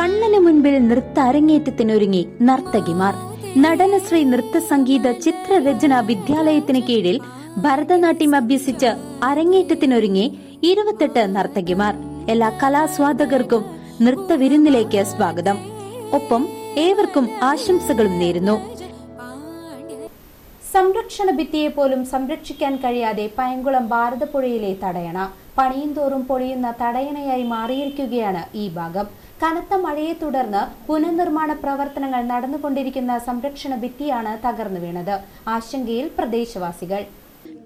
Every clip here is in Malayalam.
കണ്ണന് മുൻപിൽ നൃത്ത അരങ്ങേറ്റത്തിനൊരുങ്ങി നർത്തകിമാർ. നടനശ്രീ നൃത്ത സംഗീത ചിത്രരചന വിദ്യാലയത്തിന് കീഴിൽ ഭരതനാട്യം അഭ്യസിച്ച് അരങ്ങേറ്റത്തിനൊരുങ്ങി ഇരുപത്തെട്ട് നർത്തകിമാർ. എല്ലാ കലാസ്വാദകർക്കും നൃത്ത വിരുന്നിലേക്ക് സ്വാഗതം. ഒപ്പം ഏവർക്കും ആശംസകളും നേരുന്നു. സംരക്ഷണ ഭിത്തിയെ പോലും സംരക്ഷിക്കാൻ കഴിയാതെ പയങ്കുളം ഭാരതപ്പുഴയിലെ തടയണ. പണിയും തോറും പൊളിയുന്ന തടയണയായി മാറിയിരിക്കുകയാണ് ഈ ഭാഗം. കനത്ത മഴയെ തുടർന്ന് പുനർനിർമ്മാണ പ്രവർത്തനങ്ങൾ നടന്നുകൊണ്ടിരിക്കുന്ന സംരക്ഷണ ഭിത്തിയാണ് തകർന്നു വീണത്. ആശങ്കയിൽ പ്രദേശവാസികൾ.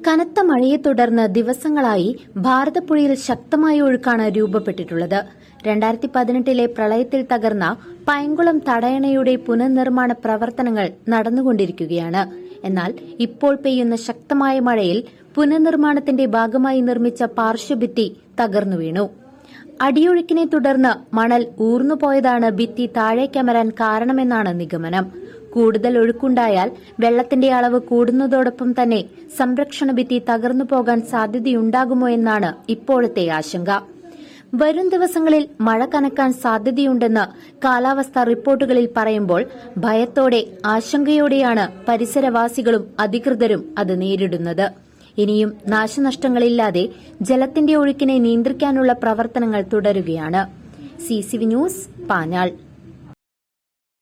കനത്ത മഴയെ തുടർന്ന് ദിവസങ്ങളായി ഭാരതപ്പുഴയിൽ ശക്തമായ ഒഴുക്കാണ് രൂപപ്പെട്ടിട്ടുള്ളത്. രണ്ടായിരത്തി പതിനെട്ടിലെ പ്രളയത്തിൽ തകർന്ന പൈങ്കുളം തടയണയുടെ പുനർനിർമ്മാണ പ്രവർത്തനങ്ങൾ നടന്നുകൊണ്ടിരിക്കുകയാണ്. എന്നാൽ ഇപ്പോൾ പെയ്യുന്ന ശക്തമായ മഴയിൽ പുനർനിർമ്മാണത്തിന്റെ ഭാഗമായി നിർമ്മിച്ച പാർശ്വഭിത്തി തകർന്നു വീണു. അടിയൊഴുക്കിനെ തുടർന്ന് മണൽ ഊർന്നുപോയതാണ് ഭിത്തി താഴേക്കമരാൻ കാരണമെന്നാണ് നിഗമനം. കൂടുതൽ ഒഴുക്കുണ്ടായാൽ വെള്ളത്തിന്റെ അളവ് കൂടുന്നതോടൊപ്പം തന്നെ സംരക്ഷണ ഭിത്തി തകർന്നു പോകാൻ സാധ്യതയുണ്ടാകുമോ എന്നാണ് ഇപ്പോഴത്തെ ആശങ്ക. വരും ദിവസങ്ങളിൽ മഴ കനക്കാൻ സാധ്യതയുണ്ടെന്ന് കാലാവസ്ഥാ റിപ്പോർട്ടുകളിൽ പറയുമ്പോൾ ഭയത്തോടെ ആശങ്കയോടെയാണ് പരിസരവാസികളും അധികൃതരും അത് നേരിടുന്നത്. ഇനിയും നാശനഷ്ടങ്ങളില്ലാതെ ജലത്തിന്റെ ഒഴുക്കിനെ നിയന്ത്രിക്കാനുള്ള പ്രവർത്തനങ്ങൾ തുടരുകയാണ്. C news Panjal.